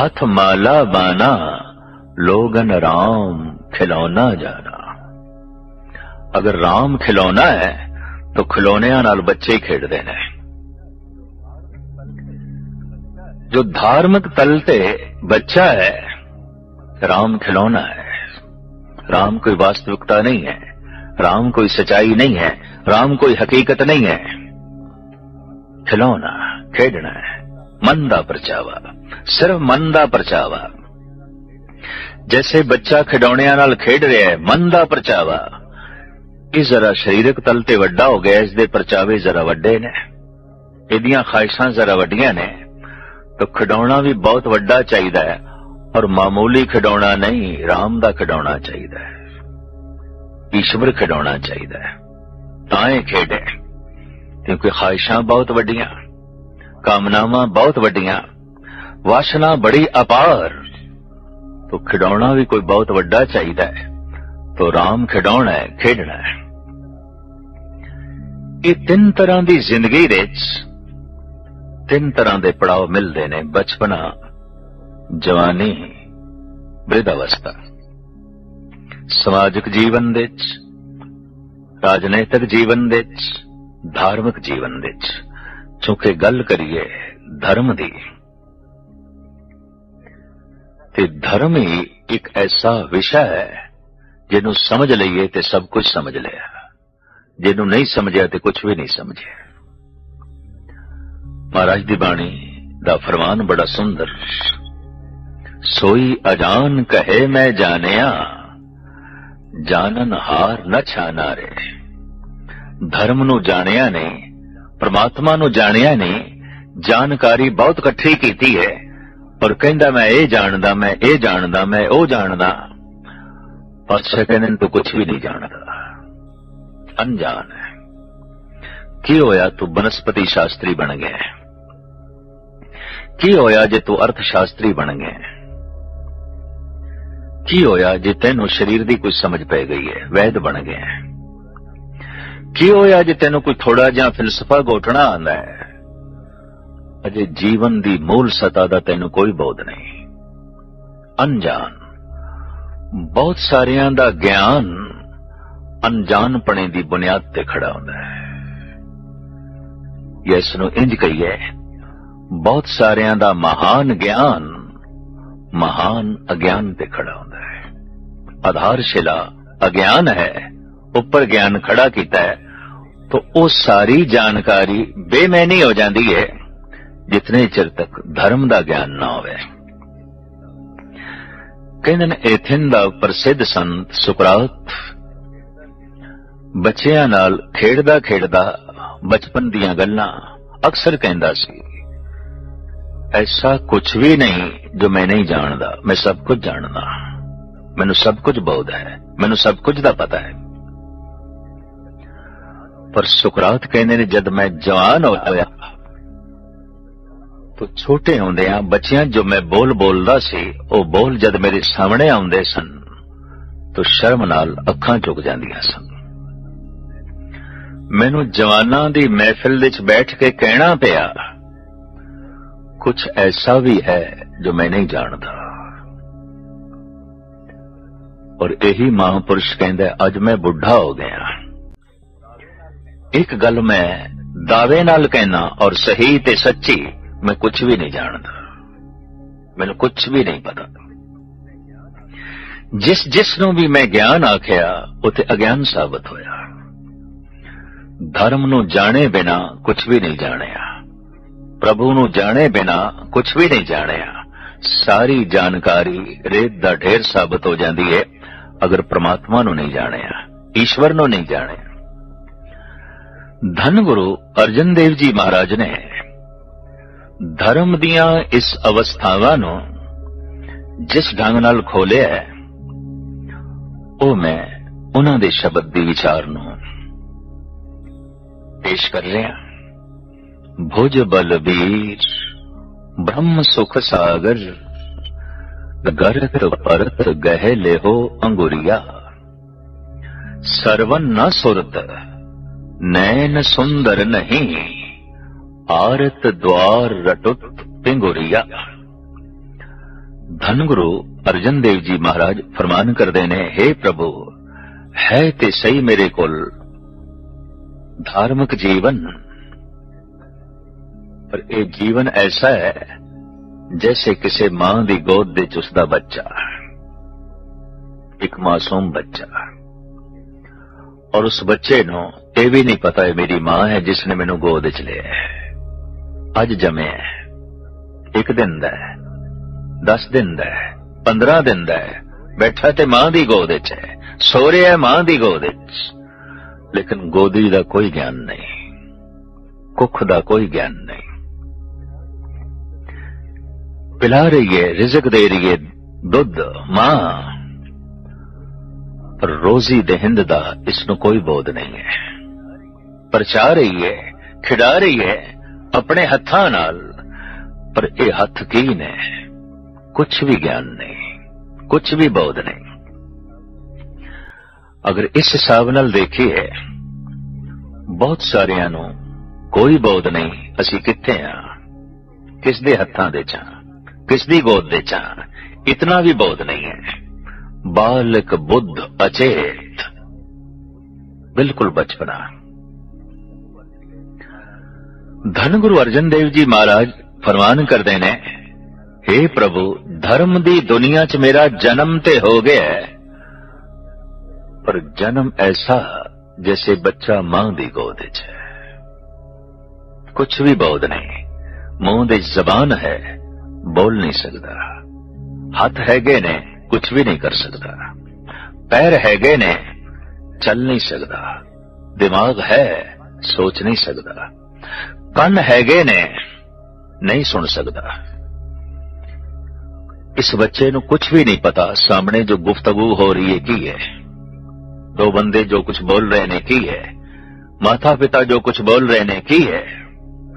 ਹੱਥ ਮਾਲਾ ਬਾਨਾ ਲੋਗਨ ਰਾਮ ਖਿਲੌਣਾ ਜਾਣਾ। ਅਗਰ ਰਾਮ ਖਿਲੌਣਾ ਹੈ, ਤਾਂ ਖਿਲੌਣਿਆਂ ਨਾਲ ਬੱਚੇ ਖੇਡਦੇ ਨੇ। جو دھارمک تلتے بچہ ہے، رام کھلونا ہے۔ رام کوئی واستوکتا نہیں ہے، رام کوئی سچائی نہیں ہے، رام کوئی حقیقت نہیں ہے۔ کھلونا، کھیڈنا ہے من دا پرچاوا، صرف من دا پرچاوا۔ جیسے بچہ کھڈوڑیا نال کھیڈ رہے ہے من دا پرچاوا۔ ਇਹ ذرا شریرک تلتے وڈا ہو ਹੋ ਗਿਆ ਇਸ ਦੇ ਪਰਚਾਵੇ ਜ਼ਰਾ ਵੱਡੇ ਨੇ ਇਹਦੀਆਂ ਖਾਹਿਸ਼ਾਂ ਜ਼ਰਾ ਵੱਡੀਆਂ ਨੇ ਤਾਂ ਖਿਡੌਣਾ ਵੀ ਬਹੁਤ ਵੱਡਾ ਚਾਹੀਦਾ ਹੈ ਔਰ ਮਾਮੂਲੀ ਖਿਡੌਣਾ ਨਹੀਂ, ਰਾਮ ਦਾ ਖਿਡੌਣਾ ਚਾਹੀਦਾ ਹੈ। ਈਸ਼ਵਰ ਖਿਡੌਣਾ ਚਾਹੀਦਾ ਹੈ। ਤਾਂ ਇਹ ਖੇਡ ਹੈ। ਕਿਉਂਕਿ ਖਾਹਿਸ਼ਾਂ ਬਹੁਤ ਵੱਡੀਆਂ, ਕਾਮਨਾਵਾਂ ਬਹੁਤ ਵੱਡੀਆਂ, ਵਾਸ਼ਨਾ ਬੜੀ ਅਪਾਰ। ਤੋ ਖਿਡੌਣਾ ਵੀ ਕੋਈ ਬਹੁਤ ਵੱਡਾ ਚਾਹੀਦਾ ਹੈ। ਤੋ ਰਾਮ ਖਿਡੌਣਾ ਹੈ, ਖੇਡਣਾ ਹੈ। ਇਹ ਤਿੰਨ ਤਰ੍ਹਾਂ ਦੀ ਜ਼ਿੰਦਗੀ ਵਿੱਚ ਤਿੰਨ ਤਰ੍ਹਾਂ ਦੇ ਪੜਾਅ ਮਿਲਦੇ ਨੇ ਬਚਪਨਾ, ਜਵਾਨੀ ਬ੍ਰਿਧ ਅਵਸਥਾ ਸਮਾਜਿਕ ਜੀਵਨ ਵਿੱਚ, ਰਾਜਨੀਤਿਕ ਜੀਵਨ ਵਿੱਚ, ਧਾਰਮਿਕ ਜੀਵਨ ਵਿੱਚ, ਚੁੱਕੇ ਗੱਲ ਕਰੀਏ ਧਰਮ ਦੀ। ਤੇ ਧਰਮ ਹੀ ਇੱਕ ਐਸਾ ਵਿਸ਼ਾ ਹੈ ਜਿਹਨੂੰ ਸਮਝ ਲਈਏ ਤੇ ਸਭ ਕੁਝ ਸਮਝ ਲਿਆ। ਜਿਹਨੂੰ ਨਹੀਂ ਸਮਝਿਆ ਤੇ ਕੁਝ ਵੀ ਨਹੀਂ ਸਮਝਿਆ। ਮਹਾਰਾਜ ਦੀ ਬਾਣੀ ਦਾ ਫਰਮਾਨ ਬੜਾ ਸੁੰਦਰ। ਸੋਈ ਅਜਾਨ ਕਹੇ ਮੈਂ ਜਾਣਿਆ ਜਾਣਨ ਹਾਰ ਨ ਛਾਨਾ ਰੇ ਧਰਮ ਨੂੰ ਜਾਣਿਆ ਨੇ ਪ੍ਰਮਾਤਮਾ ਨੂੰ ਜਾਣਿਆ ਨਹੀਂ, ਜਾਣਕਾਰੀ ਬਹੁਤ ਇਕੱਠੀ ਕੀਤੀ ਹੈ। ਪਰ ਕਹਿੰਦਾ ਮੈਂ ਇਹ ਜਾਣਦਾ, ਮੈਂ ਇਹ ਜਾਣਦਾ, ਮੈਂ ਉਹ ਜਾਣਦਾ। ਪਰ ਕਹਿੰਦੇ ਤੂੰ ਕੁਝ ਵੀ ਨਹੀਂ ਜਾਣਦਾ। ਅਣਜਾਣ ਹੈ। ਕੀ ਹੋਇਆ ਤੂੰ ਬਨਸਪਤੀ ਸ਼ਾਸਤਰੀ ਬਣ ਗਿਆ ਕੀ ਹੋਇਆ ਜੇ ਤੂੰ ਅਰਥ ਸ਼ਾਸਤਰੀ ਬਣ ਗਿਆ? ਕੀ ਹੋਇਆ ਜੇ ਤੈਨੂੰ ਸਰੀਰ ਦੀ ਕੋਈ ਸਮਝ ਪੈ ਗਈ ਹੈ? ਵੈਦ ਬਣ ਗਿਆ। ਕੀ ਹੋਇਆ ਜੇ ਤੈਨੂੰ ਕੋਈ ਥੋੜਾ ਜਿਹਾ ਫਿਲਸਫਾ ਗੋਟਣਾ ਆਂਦਾ ਹੈ? ਅਜੇ ਜੀਵਨ ਦੀ ਮੂਲ ਸਤਾ ਦਾ ਤੈਨੂੰ ਕੋਈ ਬੋਧ ਨਹੀਂ। ਅਣਜਾਣ। ਬਹੁਤ ਸਾਰਿਆਂ ਦਾ ਗਿਆਨ ਅਣਜਾਣਪਣੇ ਦੀ ਬੁਨਿਆਦ ਤੇ ਖੜਾ ਹੁੰਦਾ ਹੈ। ਇਸ ਨੂੰ ਇੰਜ ਕਹੀਏ ਬਹੁਤ ਸਾਰਿਆਂ ਦਾ ਮਹਾਨ ਗਿਆਨ, ਮਹਾਨ ਅਗਿਆਨ ਤੇ ਖੜਾ ਹੁੰਦਾ ਹੈ। ਆਧਾਰਸ਼ਿਲਾ ਅਗਿਆਨ ਹੈ, ਉੱਪਰ ਗਿਆਨ ਖੜਾ ਕੀਤਾ ਹੈ, ਤਾਂ ਉਹ ਸਾਰੀ ਜਾਣਕਾਰੀ ਬੇਮੈਨੀ ਹੋ ਜਾਂਦੀ ਹੈ, ਜਿਤਨੇ ਚਿਰ ਤੱਕ ਧਰਮ ਦਾ ਗਿਆਨ ਨਾ ਹੋਵੇ। ਕਹਿੰਦੇ ਨੇ ਐਥਨ ਦਾ ਪ੍ਰਸਿੱਧ ਸੰਤ ਸੁਕਰਾਤ ਬੱਚਿਆਂ ਨਾਲ ਖੇਡਦਾ ਖੇਡਦਾ ਬਚਪਨ ਦੀਆਂ ਗੱਲਾਂ ਅਕਸਰ ਕਹਿੰਦਾ ਸੀ ਐਸਾ ਕੁਝ ਵੀ ਨਹੀਂ ਜੋ ਮੈਂ ਨਹੀਂ ਜਾਣਦਾ। ਮੈਂ ਸਭ ਕੁਝ ਜਾਣਦਾ ਮੈਨੂੰ ਸਭ ਕੁਝ ਬਹੁਤ ਹੈ। ਮੈਨੂੰ ਸਭ ਕੁਝ ਦਾ ਪਤਾ ਹੈ। ਪਰ ਸੁਕਰਾਤ ਕਹਿੰਦੇ ਨੇ, ਜਦ ਮੈਂ ਜਵਾਨ ਹੋਇਆ, ਤੋ ਛੋਟੇ ਹੁੰਦੇ ਆ, ਬੱਚਿਆਂ ਜੋ ਮੈਂ ਬੋਲ ਬੋਲਦਾ ਸੀ, ਉਹ ਬੋਲ ਜਦ ਮੇਰੇ ਸਾਹਮਣੇ ਆਉਂਦੇ ਸਨ, ਤੋ ਸ਼ਰਮ ਨਾਲ ਅੱਖਾਂ ਝੁਕ ਜਾਂਦੀਆਂ ਸਨ। ਮੈਨੂੰ ਜਵਾਨਾਂ ਦੀ ਮਹਿਫਿਲ ਵਿੱਚ ਬੈਠ ਕੇ ਕਹਿਣਾ ਪਿਆ ਕੁਝ ਐਸਾ ਵੀ ਹੈ ਜੋ ਮੈਂ ਨਹੀਂ ਜਾਣਦਾ। ਔਰ ਇਹੀ ਮਹਾਪੁਰਸ਼ ਕਹਿੰਦਾ, ਅੱਜ ਮੈਂ ਬੁੱਢਾ ਹੋ ਗਿਆ। ਇੱਕ ਗੱਲ ਮੈਂ ਦਾਅਵੇ ਨਾਲ ਕਹਿਣਾ ਔਰ ਸਹੀ ਤੇ ਸੱਚੀ ਮੈਂ ਕੁਝ ਵੀ ਨਹੀਂ ਜਾਣਦਾ। ਮੈਨੂੰ ਕੁਝ ਵੀ ਨਹੀਂ ਪਤਾ। ਜਿਸ ਜਿਸ ਨੂੰ ਵੀ ਮੈਂ ਗਿਆਨ ਆਖਿਆ, ਉਥੇ ਅਗਿਆਨ ਸਾਬਤ ਹੋਇਆ। ਧਰਮ ਨੂੰ ਜਾਣੇ ਬਿਨਾ ਕੁਝ ਵੀ ਨਹੀਂ ਜਾਣਿਆ। ਪ੍ਰਭੂ ਨੂੰ ਜਾਣੇ ਬਿਨਾ ਕੁਝ ਵੀ ਨਹੀਂ ਜਾਣਿਆ। ਸਾਰੀ ਜਾਣਕਾਰੀ ਰੇਤ ਦਾ ਢੇਰ ਸਾਬਤ ਹੋ ਜਾਂਦੀ ਹੈ ਅਗਰ ਪ੍ਰਮਾਤਮਾ ਨੂੰ ਨਹੀਂ ਜਾਣਿਆ, ਈਸ਼ਵਰ ਨੂੰ ਨਹੀਂ ਜਾਣਿਆ। ਧੰਨ ਗੁਰੂ ਅਰਜਨ ਦੇਵ ਜੀ ਮਹਾਰਾਜ ਨੇ ਧਰਮ ਦੀਆਂ ਇਸ ਅਵਸਥਾਵਾਂ ਨੂੰ ਜਿਸ ਢੰਗ ਨਾਲ ਖੋਲਿਆ ਹੈ, ਉਹ ਮੈਂ ਉਹਨਾਂ ਦੇ ਸ਼ਬਦ ਦੀ ਵਿਚਾਰ ਨੂੰ ਪੇਸ਼ ਕਰ ਰਿਹਾ। ਭੁਜ ਬਲਬੀਰ ਬ੍ਰਹਮ ਸੁਖ ਸਾਗਰ ਗਰਤ ਪਰਤ ਗਹਿ ਲਿਹੋ ਅੰਗੁਰੀਆ ਸਰਵਨ ਨ ਸੁਰਤ ਨੈਨ ਸੁੰਦਰ ਨਹੀਂ ਆਰਤ ਦਵਾਰ ਰਟੁਤ ਪਿੰਗੁਰੀਆ ਧੰਨ ਗੁਰੂ ਅਰਜਨ ਦੇਵ ਜੀ ਮਹਾਰਾਜ ਫਰਮਾਨ ਕਰਦੇ ਨੇ हे ਪ੍ਰਭੂ ਹੈ ਤੇ ਸਹੀ ਮੇਰੇ ਕੋਲ ਧਾਰਮਿਕ ਜੀਵਨ ਪਰ ਇਹ ਜੀਵਨ ਐਸਾ ਹੈ ਜੈਸੇ ਕਿਸੇ ਮਾਂ ਦੀ ਗੋਦ ਵਿੱਚ ਉਸ ਦਾ ਬੱਚਾ ਇੱਕ ਮਾਸੂਮ ਬੱਚਾ ਔਰ ਉਸ ਬੱਚੇ ਨੂੰ ਇਹ ਵੀ ਨਹੀਂ ਪਤਾ ਹੈ ਮੇਰੀ ਮਾਂ ਹੈ ਜਿਸ ਨੇ ਮੈਨੂੰ ਗੋਦ ਵਿੱਚ ਲਿਆ ਅੱਜ ਜਮਿਆ ਹੈ। ਇੱਕ ਦਿਨ ਦਾ ਹੈ। 10 ਦਿਨ ਦਾ ਹੈ। 15 ਦਿਨ ਦਾ ਹੈ। ਬੈਠਾ ਤੇ ਮਾਂ ਦੀ ਗੋਦ ਵਿੱਚ ਹੈ। ਸੋ ਰਿਹਾ ਹੈ ਮਾਂ ਦੀ ਗੋਦ ਵਿੱਚ ਲੇਕਿਨ ਗੋਦੀ ਦਾ ਕੋਈ ਗਿਆਨ ਨਹੀਂ। ਕੁੱਖ ਦਾ ਕੋਈ ਗਿਆਨ ਨਹੀਂ। ਪਿਲਾ ਰਹੀ ਹੈ ਰਿਜ਼ਕ ਦੇ ਰਹੀ ਹੈ ਦੁੱਧ ਮਾਂ ਪਰ ਰੋਜ਼ੀ ਦਹਿੰਦ ਦਾ ਇਸ ਨੂੰ ਕੋਈ ਬੋਧ ਨਹੀਂ ਹੈ ਪਰਚਾ ਰਹੀ ਹੈ ਖਿਡਾ ਰਹੀ ਹੈ ਆਪਣੇ ਹੱਥਾਂ ਨਾਲ ਪਰ ਇਹ ਹੱਥ ਕੀ ਨੇ ਕੁਝ ਵੀ ਗਿਆਨ ਨਹੀਂ ਕੁਝ ਵੀ ਬੋਧ ਨਹੀਂ ਅਗਰ ਇਸ ਹਿਸਾਬ ਨਾਲ ਦੇਖੀਏ ਬਹੁਤ ਸਾਰਿਆਂ ਨੂੰ ਕੋਈ ਬੋਧ ਨਹੀਂ ਅਸੀਂ ਕਿੱਥੇ ਆ ਕਿਸ ਦੇ ਹੱਥਾਂ ਦੇ ਚਾਂ ਕਿਸ ਦੀ ਗੋਦ ਦੇ ਚਾਂ ਇਤਨਾ ਵੀ ਬੋਧ ਨਹੀਂ ਹੈ। ਬਾਲਕ ਬੁੱਧ ਅਚੇਤ। ਬਿਲਕੁਲ ਬਚਪਨਾ। ਧੰਨ ਗੁਰੂ ਅਰਜਨ ਦੇਵ ਜੀ ਮਹਾਰਾਜ, ਫਰਮਾਨ ਕਰਦੇ ਨੇ हे ਪ੍ਰਭੂ, ਧਰਮ ਦੀ ਦੁਨੀਆ 'ਚ ਮੇਰਾ ਜਨਮ ਤੇ ਹੋ ਗਿਆ ਪਰ ਜਨਮ ਐਸਾ ਜੈਸੇ ਬੱਚਾ ਮਾਂ ਦੀ ਗੋਦ 'ਚ ਹੈ। ਕੁਝ ਵੀ ਬੋਧ ਨਹੀਂ। ਮੂੰਹ ਦੀ ਜ਼ਬਾਨ ਹੈ। ਬੋਲ ਨਹੀਂ ਸਕਦਾ ਹੱਥ ਹੈਗੇ ਨੇ ਕੁਝ ਵੀ ਨਹੀਂ ਕਰ ਸਕਦਾ ਪੈਰ ਹੈਗੇ ਨੇ ਚੱਲ ਨਹੀਂ ਸਕਦਾ ਦਿਮਾਗ ਹੈ ਸੋਚ ਨਹੀਂ ਸਕਦਾ ਕੰਨ ਹੈਗੇ ਨੇ ਨਹੀਂ ਸੁਣ ਸਕਦਾ ਇਸ ਬੱਚੇ ਨੂੰ ਕੁਝ ਵੀ ਨਹੀਂ ਪਤਾ ਸਾਹਮਣੇ ਜੋ ਗੁਫ਼ਤਗੂ ਹੋ ਰਹੀ ਹੈ ਕੀ ਹੈ ਦੋ ਬੰਦੇ ਜੋ ਕੁਝ ਬੋਲ ਰਹੇ ਨੇ ਕੀ ਹੈ ਮਾਤਾ ਪਿਤਾ ਜੋ ਕੁਝ ਬੋਲ ਰਹੇ ਨੇ ਕੀ ਹੈ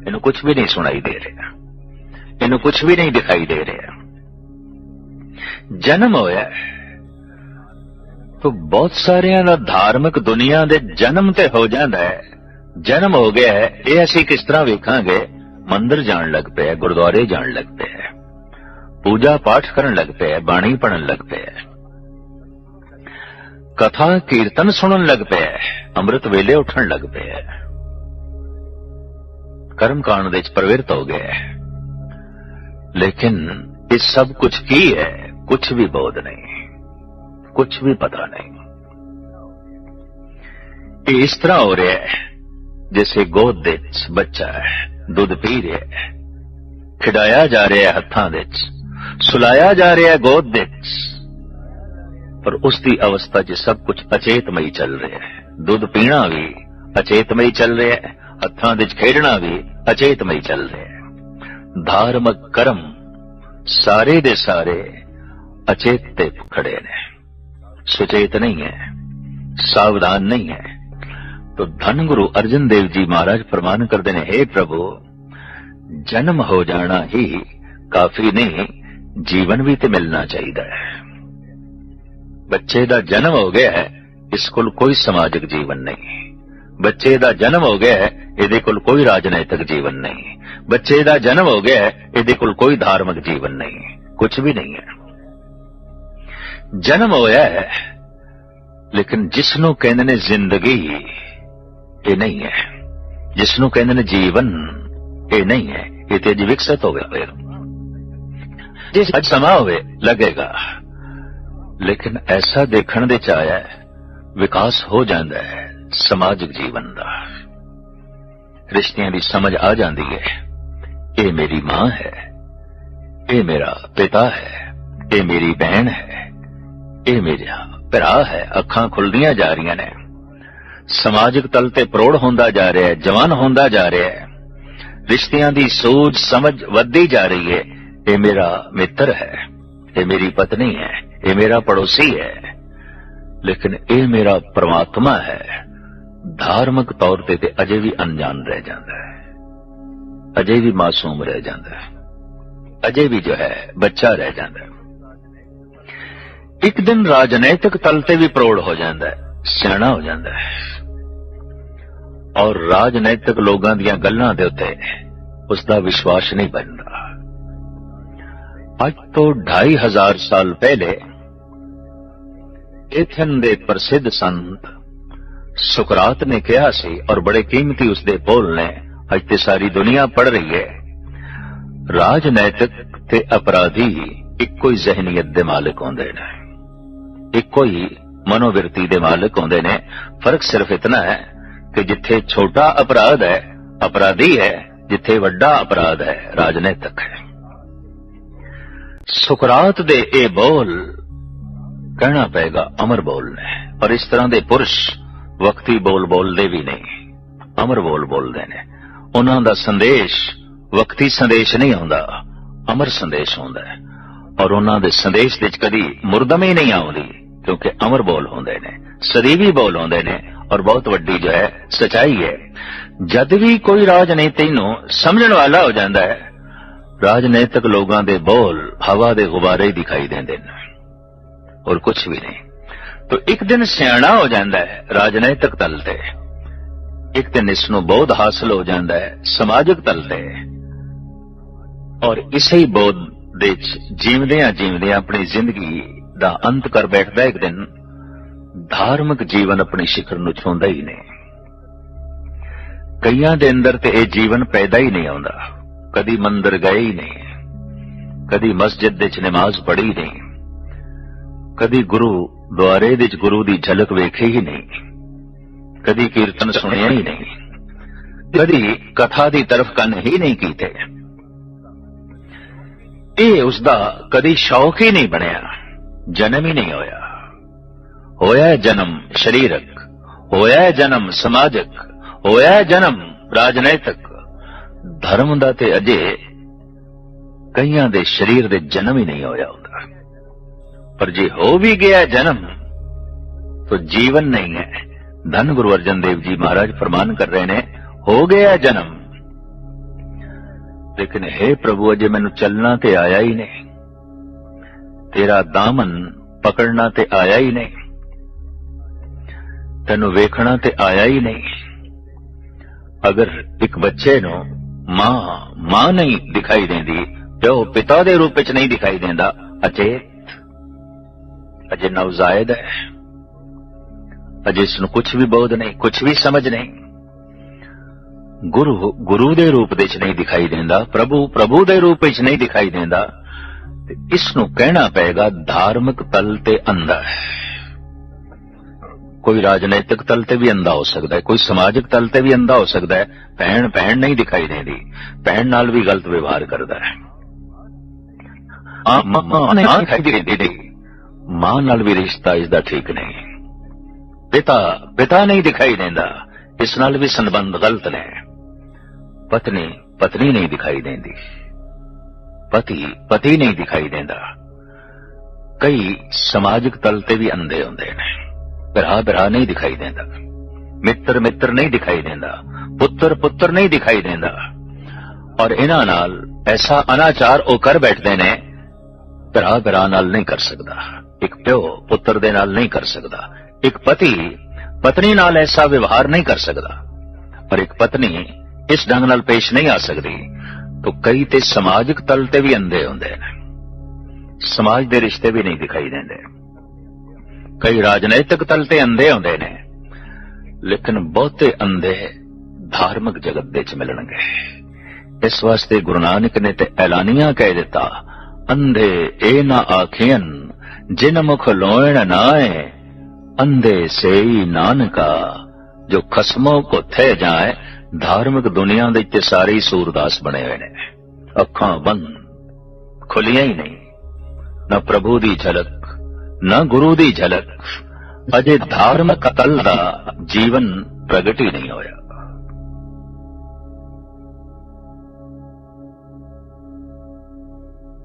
ਇਹਨੂੰ ਕੁਝ ਵੀ ਨਹੀਂ ਸੁਣਾਈ ਦੇ ਰਿਹਾ ਇਹਨੂੰ ਕੁਝ ਵੀ ਨਹੀਂ ਦਿਖਾਈ ਦੇ ਰਿਹਾ। ਜਨਮ ਹੋਇਆ ਤੋ ਬਹੁਤ ਸਾਰਿਆਂ ਦਾ ਧਾਰਮਿਕ ਦੁਨੀਆ ਦੇ ਜਨਮ ਤੇ ਹੋ ਜਾਂਦਾ ਹੈ। ਜਨਮ ਹੋ ਗਿਆ ਹੈ। ਇਹ ਅਸੀਂ ਕਿਸ ਤਰ੍ਹਾਂ ਵੇਖਾਂਗੇ? ਮੰਦਿਰ ਜਾਣ ਲੱਗ ਪਿਆ ਗੁਰਦੁਆਰੇ ਜਾਣ ਲੱਗ ਪਿਆ ਪੂਜਾ ਪਾਠ ਕਰਨ ਲੱਗ ਪਿਆ ਬਾਣੀ ਪੜਨ ਲੱਗ ਪਿਆ ਕਥਾ, ਕੀਰਤਨ ਸੁਣਨ ਲੱਗ ਪਿਆ ਅੰਮ੍ਰਿਤ ਵੇਲੇ ਉੱਠਣ ਲੱਗ ਪਿਆ ਕਰਮ ਕਾਂਡ ਦੇ ਵਿੱਚ ਪ੍ਰਵਿਰਤ ਹੋ ਗਿਆ ਹੈ। ਲੇਕਿਨ ਇਹ ਸਭ ਕੁਝ ਕੀ ਹੈ ਕੁਝ ਵੀ ਬੋਧ ਨਹੀਂ ਕੁਝ ਵੀ ਪਤਾ ਨਹੀਂ ਇਹ ਇਸ ਤਰ੍ਹਾਂ ਹੋ ਰਿਹਾ ਹੈ ਜਿਵੇਂ ਗੋਦ ਦੇ ਵਿੱਚ ਬੱਚਾ ਹੈ ਦੁੱਧ ਪੀ ਰਿਹਾ ਹੈ ਖਿਡਾਇਆ ਜਾ ਰਿਹਾ ਹੈ ਹੱਥਾਂ ਦੇ ਵਿੱਚ ਸੁਲਾਇਆ ਜਾ ਰਿਹਾ ਹੈ ਗੋਦ ਦੇ ਵਿੱਚ ਪਰ ਉਸ ਦੀ ਅਵਸਥਾ 'ਚ ਸਭ ਕੁਝ ਅਚੇਤਮਈ ਚੱਲ ਰਿਹਾ ਹੈ ਦੁੱਧ ਪੀਣਾ ਵੀ ਅਚੇਤਮਈ ਚੱਲ ਰਿਹਾ ਹੈ ਧਾਰਮਿਕ ਕਰਮ ਸਾਰੇ ਦੇ ਸਾਰੇ ਅਚੇਤ ਤੇ ਖੜੇ ਨੇ ਸੁਚੇਤ ਨਹੀਂ ਹੈ ਸਾਵਧਾਨ ਨਹੀਂ ਹੈ तो धन गुरु अर्जन देव जी महाराज प्रमाण करते हैं हे प्रभु जन्म हो जाना ही काफी नहीं जीवन भी ਤੇ ਮਿਲਣਾ ਚਾਹੀਦਾ ਹੈ ਬੱਚੇ ਦਾ ਜਨਮ ਹੋ ਗਿਆ ਹੈ ਇਸ ਕੋਲ ਕੋਈ ਸਮਾਜਿਕ ਜੀਵਨ ਨਹੀਂ ਬੱਚੇ ਦਾ ਜਨਮ ਹੋ ਗਿਆ ਹੈ ਇਹਦੇ ਕੋਲ ਕੋਈ ਰਾਜਨੀਤਿਕ ਜੀਵਨ ਨਹੀਂ ਬੱਚੇ ਦਾ ਜਨਮ ਹੋ ਗਿਆ ਇਹਦੇ ਕੋਲ ਕੋਈ ਧਾਰਮਿਕ ਜੀਵਨ ਨਹੀਂ ਕੁਝ ਵੀ ਨਹੀਂ ਹੈ। ਜਨਮ ਹੋਇਆ ਹੈ, ਲੇਕਿਨ ਜਿਸ ਨੂੰ ਕਹਿੰਦੇ ਨੇ ਜ਼ਿੰਦਗੀ, ਇਹ ਨਹੀਂ ਹੈ। ਜਿਸ ਨੂੰ ਕਹਿੰਦੇ ਨੇ ਜੀਵਨ, ਇਹ ਨਹੀਂ ਹੈ। ਇਹ ਤੇ ਅਜੇ ਵਿਕਸਿਤ ਹੋਵੇ ਹੋਵੇਗਾ ਜਿਸ ਅੱਜ ਸਮਾਂ ਹੋਵੇ, ਲੱਗੇਗਾ। ਲੇਕਿਨ ਐਸਾ ਦੇਖਣ ਦੇ ਚ ਆਇਆ ਵਿਕਾਸ ਹੋ ਜਾਂਦਾ ਹੈ, ਸਮਾਜਿਕ ਜੀਵਨ ਦਾ। ਰਿਸ਼ਤਿਆਂ ਦੀ ਸਮਝ ਆ ਜਾਂਦੀ ਹੈ। ਇਹ ਮੇਰੀ ਮਾਂ ਹੈ। ਇਹ ਮੇਰਾ ਪਿਤਾ ਹੈ। ਇਹ ਮੇਰੀ ਭੈਣ ਹੈ। ਇਹ ਮੇਰਾ ਭਰਾ ਹੈ। ਅੱਖਾਂ ਖੁੱਲਦੀਆਂ ਜਾ ਰਹੀਆਂ ਨੇ। ਸਮਾਜਿਕ ਤਲ ਤੇ ਪ੍ਰੋੜ ਹੁੰਦਾ ਜਾ ਰਿਹਾ ਹੈ। ਜਵਾਨ ਹੁੰਦਾ ਜਾ ਰਿਹਾ ਹੈ। ਰਿਸ਼ਤਿਆਂ ਦੀ ਸੋਚ ਸਮਝ ਵੱਧਦੀ ਜਾ ਰਹੀ ਹੈ। ਇਹ ਮੇਰਾ ਮਿੱਤਰ ਹੈ। ਇਹ ਮੇਰੀ ਪਤਨੀ ਹੈ। ਇਹ ਮੇਰਾ ਪੜੋਸੀ ਹੈ। ਲੇਕਿਨ ਇਹ ਮੇਰਾ ਪ੍ਰਮਾਤਮਾ ਹੈ। ਧਾਰਮਿਕ ਤੌਰ ਤੇ ਤੇ ਅਜੇ ਵੀ ਅਣਜਾਣ ਰਹਿ ਜਾਂਦਾ ਹੈ। ਅਜੇ ਵੀ ਮਾਸੂਮ ਰਹਿ ਜਾਂਦਾ ਹੈ। ਅਜੇ ਵੀ ਜੋ ਹੈ, ਬੱਚਾ ਰਹਿ ਜਾਂਦਾ ਹੈ। ਇੱਕ ਦਿਨ ਰਾਜਨੀਤਿਕ ਤਲ ਤੇ ਵੀ ਪ੍ਰੋੜ ਹੋ ਜਾਂਦਾ ਹੈ, ਸਿਆਣਾ ਹੋ ਜਾਂਦਾ ਹੈ। ਔਰ ਰਾਜਨੀਤਿਕ ਲੋਕਾਂ ਦੀਆਂ ਗੱਲਾਂ ਦੇ ਉੱਤੇ ਉਸ ਦਾ ਵਿਸ਼ਵਾਸ ਨਹੀਂ ਬਣਦਾ। ਅੱਜ ਤੋਂ 2500 ਸਾਲ ਪਹਿਲੇ ਇਥਨ ਦੇ ਪ੍ਰਸਿੱਧ ਸੰਤ ਸੁਕਰਾਤ ਨੇ ਕਿਹਾ ਸੀ ਔਰ ਬੜੇ ਕੀਮਤੀ ਉਸ ਦੇ ਬੋਲ ਨੇ ਅੱਜ ਤੇ ਸਾਰੀ ਦੁਨੀਆ ਪੜ ਰਹੀ ਹੈ। ਰਾਜਨੈਤਿਕ ਤੇ ਅਪਰਾਧੀ ਇੱਕੋ ਹੀ ਜ਼ਹਿਨੀਅਤ ਦੇ ਮਾਲਕ ਹੁੰਦੇ ਨੇ। ਇੱਕੋ ਹੀ ਮਨੋਵਿਰਤੀ ਦੇ ਮਾਲਕ ਹੁੰਦੇ ਨੇ। ਫ਼ਰਕ ਸਿਰਫ ਇਤਨਾ ਹੈ ਕਿ ਜਿੱਥੇ ਛੋਟਾ ਅਪਰਾਧ ਹੈ, ਅਪਰਾਧੀ ਹੈ, ਜਿੱਥੇ ਵੱਡਾ ਅਪਰਾਧ ਹੈ, ਰਾਜਨੈਤਿਕ ਹੈ। ਸੁਕਰਾਤ ਦੇ ਇਹ ਬੋਲ ਕਹਿਣਾ ਪਏਗਾ, ਅਮਰ ਬੋਲ ਨੇ। ਪਰ ਇਸ ਤਰ੍ਹਾਂ ਦੇ ਪੁਰਸ਼ ਵਕਤੀ ਬੋਲ ਬੋਲਦੇ ਵੀ ਨਹੀਂ। ਅਮਰ ਬੋਲ ਬੋਲਦੇ ਨੇ। ਉਹਨਾਂ ਦਾ ਸੰਦੇਸ਼ ਵਕਤੀ ਸੰਦੇਸ਼ ਨਹੀਂ ਆਉਂਦਾ, ਅਮਰ ਸੰਦੇਸ਼ ਹੁੰਦਾ ਹੈ। ਔਰ ਉਹਨਾਂ ਦੇ ਸੰਦੇਸ਼ ਵਿੱਚ ਕਦੀ ਮੁਰਦਮੀ ਨਹੀਂ ਆਉਂਦੀ, ਕਿਉਂਕਿ ਅਮਰ ਬੋਲ ਹੁੰਦੇ ਨੇ, ਸਦੀਵੀ ਬੋਲ ਹੁੰਦੇ ਨੇ, ਔਰ ਬਹੁਤ ਵੱਡੀ ਜੋ ਹੈ, ਸਚਾਈ ਹੈ। ਜਦ ਵੀ ਕੋਈ ਰਾਜਨੀਤੀ ਨੂੰ ਸਮਝਣ ਵਾਲਾ ਹੋ ਜਾਂਦਾ ਹੈ, ਰਾਜਨੀਤਿਕ ਲੋਕਾਂ ਦੇ ਬੋਲ ਹਵਾ ਦੇ ਗੁਬਾਰੇ ਦਿਖਾਈ ਦਿੰਦੇ ਨੇ, ਔਰ ਕੁਝ ਵੀ ਨਹੀਂ। ਤੋ ਇੱਕ ਦਿਨ ਸਿਆਣਾ ਹੋ ਜਾਂਦਾ ਹੈ ਰਾਜਨੀਤਿਕ ਤਲ ਤੇ। ਇੱਕ ਦਿਨ ਇਸ ਨੂੰ ਬੋਧ ਹਾਸਲ ਹੋ ਜਾਂਦਾ ਹੈ, ਸਮਾਜਿਕ ਤਲ ਤੇ। ਔਰ ਇਸੇ ਹੀ ਬੋਧ ਦੇ ਵਿੱਚ ਜੀਵਦਿਆਂ ਜੀਵਦਿਆਂ ਆਪਣੀ ਜ਼ਿੰਦਗੀ ਦਾ ਅੰਤ ਕਰ ਬੈਠਦਾ ਇੱਕ ਦਿਨ, ਧਾਰਮਿਕ ਜੀਵਨ ਆਪਣੀ ਸਿਖਰ ਨੂੰ ਛੂੰਹਦਾ ਹੀ ਨਹੀਂ। ਕਈਆਂ ਦੇ ਅੰਦਰ ਤੇ ਇਹ ਜੀਵਨ ਪੈਦਾ ਹੀ ਨਹੀਂ ਆਉਂਦਾ। ਕਦੀ ਮੰਦਰ ਗਏ ਹੀ ਨਹੀਂ। ਕਦੀ ਮਸਜਿਦ ਦੇ ਚ ਨਮਾਜ਼ ਪੜ੍ਹੀ ਨਹੀਂ। ਕਦੀ ਗੁਰੂ ਦੁਆਰੇ ਦੇ ਗੁਰੂ ਦੀ ਝਲਕ ਵੇਖੀ ਹੀ ਨਹੀਂ। ਕਦੀ ਕੀਰਤਨ ਸੁਣਿਆ ਹੀ ਨਹੀਂ। ਕਦੀ ਕਥਾ ਦੀ ਤਰਫ ਕੰਨ ਹੀ ਨਹੀਂ ਕੀਤੇ। ਇਹ ਉਸ ਦਾ ਕਦੀ ਸ਼ੌਕ ਹੀ ਨਹੀਂ ਬਣਿਆ, ਜਨਮ ਹੀ ਨਹੀਂ ਹੋਇਆ। ਹੋਇਆ ਜਨਮ ਸਰੀਰਕ, ਹੋਇਆ ਜਨਮ ਸਮਾਜਿਕ, ਹੋਇਆ ਜਨਮ ਰਾਜਨੀਤਿਕ। ਧਰਮ ਦਾ ਤੇ ਅਜੇ ਕਈਆਂ ਦੇ ਸਰੀਰ ਦੇ ਜਨਮ ਹੀ ਨਹੀਂ ਹੋਇਆ ਹੁੰਦਾ। ਪਰ ਜੇ ਹੋ ਵੀ ਗਿਆ ਜਨਮ तो ਜੀਵਨ ਨਹੀਂ ਹੈ। ਧੰਨ ਗੁਰੂ ਅਰਜਨ ਦੇਵ ਜੀ ਮਹਾਰਾਜ ਫਰਮਾਨ ਕਰ ਰਹੇ ਨੇ, ਹੋ ਗਿਆ ਜਨਮ। ਲੇਕਿਨ हे ਪ੍ਰਭੂ, ਅਜੇ ਮੈਨੂੰ ਚੱਲਣਾ ਤੇ ਆਇਆ ਹੀ ਨਹੀਂ। ਤੇਰਾ ਦਾਮਨ ਪਕੜਨਾ ਤੇ ਆਇਆ ਹੀ ਨਹੀਂ। ਤੈਨੂੰ ਵੇਖਣਾ ਤੇ ਆਇਆ ਹੀ ਨਹੀਂ। ਅਗਰ ਇੱਕ ਬੱਚੇ ਨੂੰ ਮਾਂ ਮਾਂ ਨਹੀਂ ਦਿਖਾਈ ਦਿੰਦੀ ਪਿਓ ਪਿਤਾ ਦੇ ਰੂਪ ਵਿੱਚ ਨਹੀਂ ਦਿਖਾਈ ਦਿੰਦਾ, ਅਚੇਤ, ਅਜੇ ਨਵਜ਼ਾਇਦ ਹੈ। ਅਜੇ ਇਸ ਨੂੰ ਕੁਝ ਵੀ ਬੋਧ ਨਹੀਂ ਕੁਝ ਵੀ ਸਮਝ ਨਹੀਂ। ਗੁਰੂ ਗੁਰੂ ਦੇ ਰੂਪ ਵਿੱਚ ਨਹੀਂ ਦਿਖਾਈ ਦਿੰਦਾ, ਪ੍ਰਭੂ ਪ੍ਰਭੂ ਦੇ ਰੂਪ ਵਿੱਚ ਨਹੀਂ ਦਿਖਾਈ ਦਿੰਦਾ। ਤੇ ਇਸ ਨੂੰ ਕਹਿਣਾ ਪਏਗਾ ਧਾਰਮਿਕ ਤਲ ਤੇ ਅੰਧਾ ਹੈ। ਕੋਈ ਰਾਜਨੀਤਿਕ ਤਲ ਤੇ ਵੀ ਅੰਧਾ ਹੋ ਸਕਦਾ ਹੈ, ਕੋਈ ਸਮਾਜਿਕ ਤਲ ਤੇ ਵੀ ਅੰਧਾ ਹੋ ਸਕਦਾ ਹੈ, ਭੈਣ ਭੈਣ ਨਹੀਂ ਦਿਖਾਈ ਦਿੰਦੀ, ਭੈਣ ਨਾਲ ਵੀ ਗਲਤ ਵਿਵਹਾਰ ਕਰਦਾ ਹੈ। ਮਾਂ ਮਾਂ ਨਾਲ ਵੀ ਰਿਸ਼ਤਾ ਇਸ ਦਾ ਠੀਕ ਨਹੀਂ। ਪਿਤਾ ਪਿਤਾ ਨਹੀਂ ਦਿਖਾਈ ਦਿੰਦਾ। ਇਸ ਨਾਲ ਵੀ ਸੰਬੰਧ ਗਲਤ ਨੇ। ਪਤਨੀ ਪਤਨੀ ਨਹੀਂ ਦਿਖਾਈ ਦਿੰਦੀ। ਪਤੀ ਪਤੀ ਨਹੀਂ ਦਿਖਾਈ ਦਿੰਦਾ। ਕਈ ਸਮਾਜਿਕ ਤਲ ਤੇ ਵੀ ਅੰਧੇ ਹੁੰਦੇ ਨੇ। ਭਰਾ ਭਰਾ ਨਹੀਂ ਦਿਖਾਈ ਦਿੰਦਾ। ਮਿੱਤਰ ਮਿੱਤਰ ਨਹੀਂ ਦਿਖਾਈ ਦਿੰਦਾ। ਪੁੱਤਰ ਪੁੱਤਰ ਨਹੀਂ ਦਿਖਾਈ ਦਿੰਦਾ। ਔਰ ਇਹਨਾਂ ਨਾਲ ਐਸਾ ਅਨਾਚਾਰ ਉਹ ਕਰ ਬੈਠਦੇ ਨੇ ਭਰਾ ਭਰਾ ਨਾਲ ਨਹੀਂ ਕਰ ਸਕਦਾ। ਇੱਕ ਪਿਓ ਪੁੱਤਰ ਦੇ ਨਾਲ ਨਹੀਂ ਕਰ ਸਕਦਾ। ਇੱਕ ਪਤੀ ਪਤਨੀ ਨਾਲ ਐਸਾ ਵਿਵਹਾਰ ਨਹੀਂ ਕਰ ਸਕਦਾ। ਪਰ ਇੱਕ ਪਤਨੀ ਇਸ ਢੰਗ ਨਾਲ ਪੇਸ਼ ਨਹੀਂ ਆ ਸਕਦੀ, ਤਾਂ ਕਈ ਤੇ ਸਮਾਜਿਕ ਤਲ ਤੇ ਵੀ ਅੰਧੇ ਹੁੰਦੇ ਨੇ। ਸਮਾਜ ਦੇ ਰਿਸ਼ਤੇ ਵੀ ਨਹੀਂ ਦਿਖਾਈ ਦਿੰਦੇ। ਕਈ ਰਾਜਨੀਤਿਕ ਤਲ ਤੇ ਅੰਧੇ ਹੁੰਦੇ ਨੇ, ਲੇਕਿਨ ਬਹੁਤੇ ਅੰਧੇ ਧਾਰਮਿਕ ਜਗਤ ਦੇ ਚ ਮਿਲਣਗੇ। ਇਸ ਵਾਸਤੇ ਗੁਰੂ ਨਾਨਕ ਨੇ ਤੇ ਐਲਾਨੀਆਂ ਕਹਿ ਦਿੱਤਾ, ਅੰਧੇ ਇਹ ਨਾ ਆਖੀਨ ਜਿਨ ਮੁਖ ਲੋਇਣ ਨਾਏ ਅੰਧੇ ਸੇਈ ਨਾਨਕਾ, ਜੋ ਖਸਮੋ ਕੋ ਥੇ ਜਾਏ, ਧਾਰਮਿਕ ਦੁਨੀਆ ਦੇ ਤੇ ਸਾਰੇ ਹੀ ਸੂਰਦਾਸ ਬਣੇ ਹੋਏ ਨੇ। ਅੱਖਾਂ ਬੰਦ, ਖੁੱਲੀਆਂ ਹੀ ਨਹੀਂ। ਨਾ ਪ੍ਰਭੂ ਦੀ ਝਲਕ, ਨਾ ਗੁਰੂ ਦੀ ਝਲਕ। ਅਜੇ ਧਾਰਮਿਕ ਕਤਲ ਦਾ ਜੀਵਨ ਪ੍ਰਗਟ ਹੀ ਨਹੀਂ ਹੋਇਆ।